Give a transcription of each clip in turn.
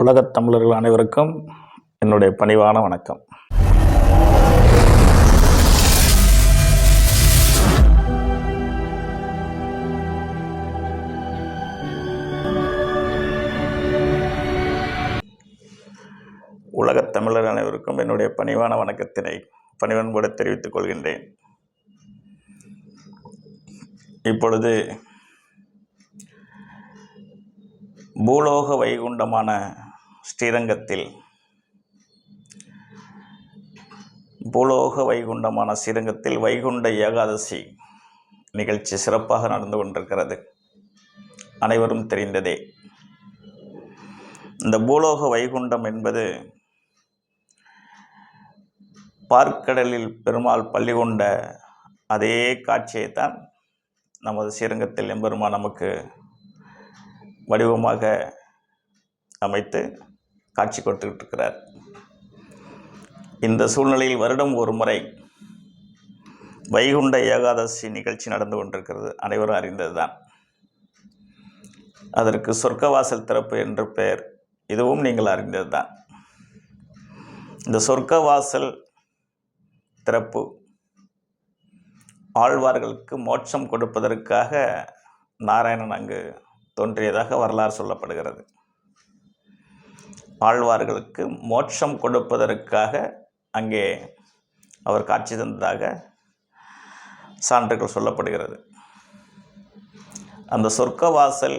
உலகத் தமிழர்கள் அனைவருக்கும் என்னுடைய பணிவான வணக்கம். உலகத் தமிழர் அனைவருக்கும் என்னுடைய பணிவான வணக்கத்தினை பணிவன்போடு தெரிவித்துக் கொள்கின்றேன். இப்பொழுது பூலோக வைகுண்டமான ஸ்ரீரங்கத்தில் பூலோக வைகுண்டமான ஸ்ரீரங்கத்தில் வைகுண்ட ஏகாதசி நிகழ்ச்சி சிறப்பாக நடந்து கொண்டிருக்கிறது. அனைவரும் தெரிந்ததே. இந்த பூலோக வைகுண்டம் என்பது பார்க்கடலில் பெருமாள் பள்ளி கொண்ட அதே காட்சியை தான் நமது ஸ்ரீரங்கத்தில் எம்பெருமா நமக்கு வடிவமாக அமைத்து காட்சி கொடுத்துக்கிட்டு இருக்கிறார் இந்த சூழ்நிலையில் வருடம் ஒரு முறை வைகுண்ட ஏகாதசி நிகழ்ச்சி நடந்து கொண்டிருக்கிறது. அனைவரும் அறிந்தது தான் அதற்கு சொர்க்கவாசல் திறப்பு என்ற பெயர். இதுவும் நீங்கள் அறிந்தது தான் இந்த சொர்க்கவாசல் திறப்பு ஆழ்வார்களுக்கு மோட்சம் கொடுப்பதற்காக நாராயணன் அங்கு தோன்றியதாக வரலாறு சொல்லப்படுகிறது. ஆழ்வார்களுக்கு மோட்சம் கொடுப்பதற்காக அங்கே அவர் காட்சி தந்ததாக சான்றுகள் சொல்லப்படுகிறது. அந்த சொர்க்கவாசல்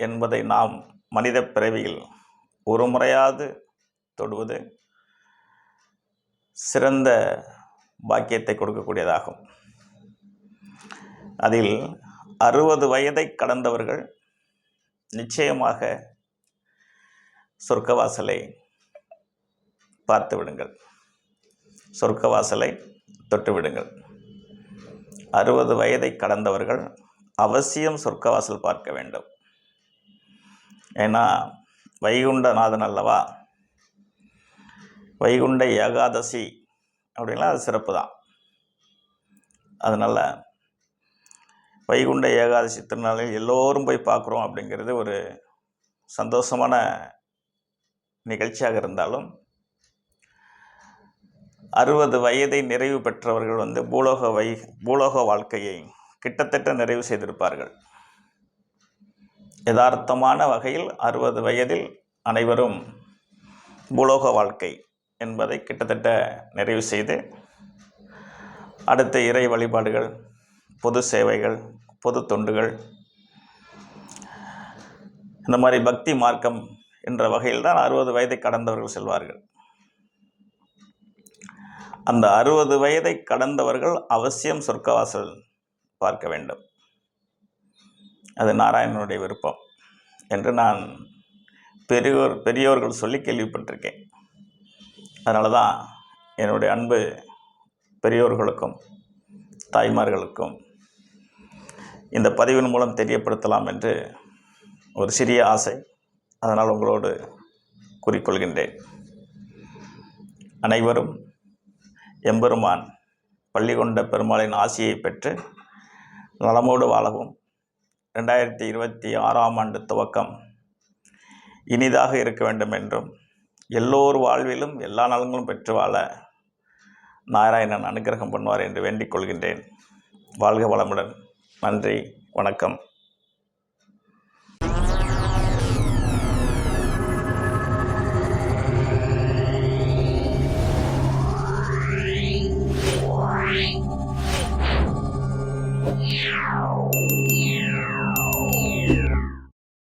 என்பதை நாம் மனித பிறவியில் ஒரு முறையாவது தொடுவது சிறந்த பாக்கியத்தை கொடுக்கக்கூடியதாகும். அதில் அறுபது வயதை கடந்தவர்கள் நிச்சயமாக சொர்க்கவாசலை பார்த்து விடுங்கள் சொர்க்கவாசலை தொட்டு விடுங்கள் அறுபது வயதை கடந்தவர்கள் அவசியம் சொர்க்கவாசல் பார்க்க வேண்டும். ஏன்னா வைகுண்டநாதன் அல்லவா? வைகுண்ட ஏகாதசி அப்படின்னா அது சிறப்பு தான். அதனால் வைகுண்ட ஏகாதசி திருநாளில் எல்லோரும் போய் பார்க்குறோம் அப்படிங்கிறது ஒரு சந்தோஷமான நிகழ்ச்சியாக இருந்தாலும் அறுபது வயதை நிறைவு பெற்றவர்கள் வந்து பூலோக வை பூலோக வாழ்க்கையை கிட்டத்தட்ட நிறைவு செய்திருப்பார்கள். யதார்த்தமான வகையில் அறுபது வயதில் அனைவரும் பூலோக வாழ்க்கை என்பதை கிட்டத்தட்ட நிறைவு செய்து அடுத்த இறை வழிபாடுகள் பொது சேவைகள் பொது தொண்டுகள் இந்த மாதிரி பக்தி மார்க்கம் என்ற வகையில் தான் அறுபது வயதை கடந்தவர்கள் செல்வார்கள். அந்த அறுபது வயதை கடந்தவர்கள் அவசியம் சொர்க்கவாசல் பார்க்க வேண்டும். அது நாராயணனுடைய விருப்பம் என்று நான் பெரியோர் பெரியோர்கள் சொல்லி கேள்விப்பட்டிருக்கேன். அதனால தான் என்னுடைய அன்பு பெரியோர்களுக்கும் தாய்மார்களுக்கும் இந்த பதிவின் மூலம் தெரியப்படுத்தலாம் என்று ஒரு சிறிய ஆசை. அதனால் உங்களோடு கூறிக்கொள்கின்றேன். அனைவரும் எம்பெருமான் பள்ளி கொண்ட பெருமாளின் ஆசியை பெற்று நலமோடு வாழவும். ரெண்டாயிரத்தி இருபத்தி ஆறாம் ஆண்டு துவக்கம். இனிதாக இருக்க வேண்டும் என்றும் எல்லோர் வாழ்விலும் எல்லா நலங்களும் பெற்று வாழ நாராயணன் அனுகிரகம் பண்ணுவார் என்று வேண்டிக் கொள்கின்றேன். வாழ்க வளமுடன். நன்றி வணக்கம். Yeah.